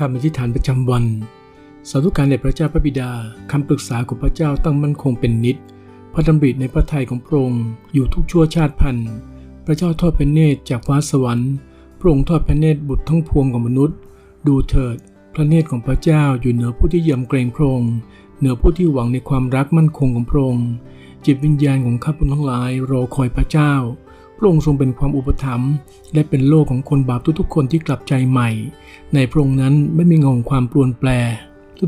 คำอธิษฐานประจำวัน สาธุการแด่พระเจ้าพระบิดาคำปรึกษาของพระเจ้าตั้งมั่นคงเป็นนิจพระดำริในพระทัยของพระองค์อยู่ทุกชั่วชาติพันธุ์ พระเจ้าทอดพระเนตรจากฟ้าสวรรค์พระองค์ทอดพระเนตรบุตรทั้งพวงของมนุษย์ ดูเถิด พระเนตรของพระเจ้าอยู่เหนือผู้ที่ยำเกรงพระองค์เหนือผู้ที่หวังในความรักมั่นคงของพระองค์จิตวิญญาณของข้าพเจ้าทั้งหลายรอคอยพระเจ้า ระองค์ทรงเป็นความอุปถัมภ์และเป็นโลกของคนบาปทุกๆ คนที่กลับใจใหม่ ในพระองค์นั้นไม่มีเงาของความปลวนแปล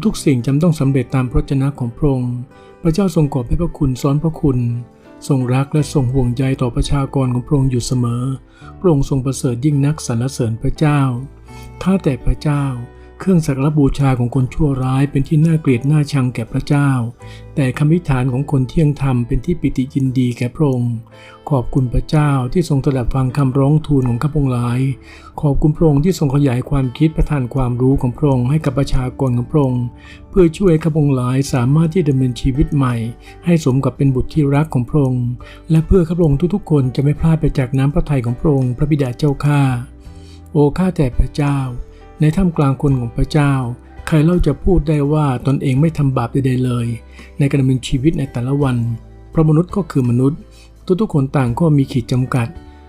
ทุกๆ สิ่งจำต้องสำเร็จตามพระชนะของพระองค์ พระเจ้าทรงกอบให้พระคุณซ้อนพระคุณ ทรงรักและทรงห่วงใยต่อประชากรของพระองค์อยู่เสมอ พระองค์ทรงประเสริฐยิ่งนักสรรเสริญพระเจ้า ข้าแต่พระเจ้า เครื่องสักการบูชาของคนชั่วร้ายเป็นที่น่าเกลียดน่าชังแก่พระเจ้า แต่คำวิฐานของคนเที่ยงธรรมเป็นที่ปิติยินดีแก่พระองค์ ขอบคุณพระเจ้าที่ทรงตรัสฟังคำร้องทูลของข้าพงหลาย ขอบคุณพระองค์ที่ทรงขยายความคิดประทานความรู้ของพระองค์ให้กับประชากรของพระองค์ เพื่อช่วยข้าพงหลายสามารถที่ดำเนินชีวิตใหม่ ให้สมกับเป็นบุตรที่รักของพระองค์ และเพื่อข้าพองทุกๆ คนจะไม่พลาดไปจากน้ำพระทัยของพระองค์พระบิดาเจ้าข้าโอ้ข้าแต่พระเจ้า ในท่ามกลางคนของพระเจ้า ใครเล่าจะพูดได้ว่าตนเองไม่ทำบาปใดๆเลย ในการดำเนินชีวิตในแต่ละวันเพราะมนุษย์ก็คือมนุษย์ ทุกๆคนต่างก็มีขีดจำกัด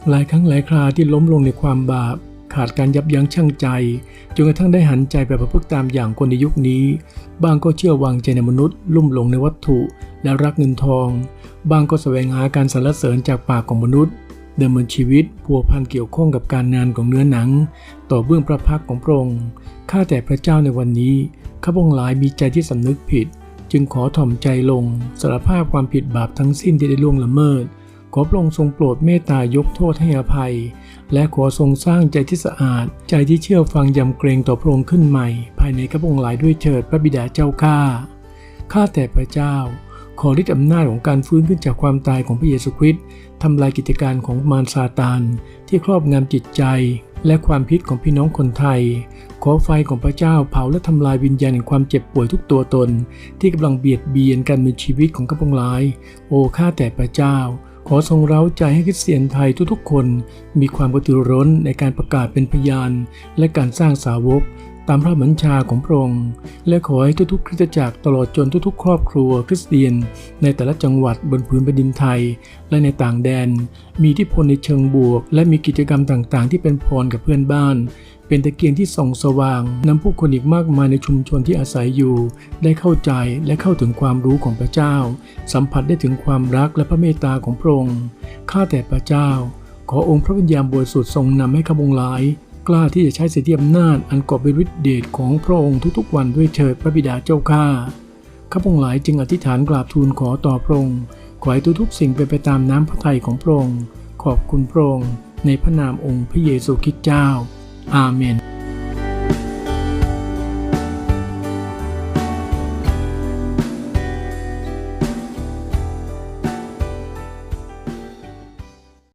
หลายครั้งหลายคราที่ล้มลงในความบาป ขาดการยับยั้งชั่งใจจนกระทั่งได้หันใจไปประพฤติตามอย่างคนในยุคนี้ บางก็เชื่อวางใจในมนุษย์ ลุ่มหลงในวัตถุและรักเงินทอง บางก็แสวงหาการสรรเสริญจากปากของมนุษย์ ดิมเนินชีวิตพัวพันเกี่ยวข้องกับการงานของเนื้อหนัง ต่อเบื้องพระพักของพระองค์ข้าแต่พระเจ้าในวันนี้ข้าพงหลายมีใจที่สำนึกผิด จึงขอถ่อมใจลงสารภาพความผิดบาปทั้งสิ้นที่ได้ล่วงละเมิด ขอพระองค์ทรงโปรดเมตตายกโทษให้อภัย และขอทรงสร้างใจที่สะอาด ใจที่เชื่อฟังยำเกรงต่อพระองค์ขึ้นใหม่ ภายในข้าพงหลายด้วยเถิดพระบิดาเจ้าข้าข้าแต่พระเจ้า ขอฤทธิอำนาจของการฟื้นขึ้นจากความตายของพระเยซูคริสต์ทำลายกิจการของมารซาตานที่ครอบงำจิตใจ และความพิษของพี่น้องคนไทย ขอไฟของพระเจ้าเผาและทำลายวิญญาณแห่งความเจ็บป่วยทุกตัวตน ที่กำลังเบียดเบียนการมีชีวิตของข้าพงหลาย โอ้ข้าแต่พระเจ้า ขอทรงเร้าใจให้คริสเตียนไทยทุกๆคน มีความกระตือร้นในการประกาศเป็นพยาน และการสร้างสาวก ตามพระบัญชาของพระองค์ และขอให้ทุกๆคริสตจักรตลอดจนทุกๆ ครอบครัวคริสเตียน ในแต่ละจังหวัดบนพื้นแผ่นดินไทย และในต่างแดน มีที่พลในเชิงบวก และมีกิจกรรมต่างๆ ที่เป็นพรกับเพื่อนบ้าน เป็นตะเกียงที่ส่องสว่างนำผู้คนอีกมากมายในชุมชนที่อาศัยอยู่ ได้เข้าใจและเข้าถึงความรู้ของพระเจ้า สัมผัสได้ถึงความรักและพระเมตตาของพระองค์ข้าแต่พระเจ้า ขอองค์พระวิญญาณบริสุทธิ์ทรงนำให้ข้าพงหลาย กล้าที่จะใช้สิทธิอำนาจอันกอบด้วยฤทธิเดชของพระองค์ทุกๆวันด้วยเถิดพระบิดาเจ้าข้าข้าพงหลายจึงอธิษฐานกราบทูลขอต่อพระองค์ขอให้ทุกๆสิ่งเป็นไปตามน้ำพระทัยของพระองค์ขอบคุณพระองค์ในพระนามองค์พระเยซูคริสต์เจ้า อาเมน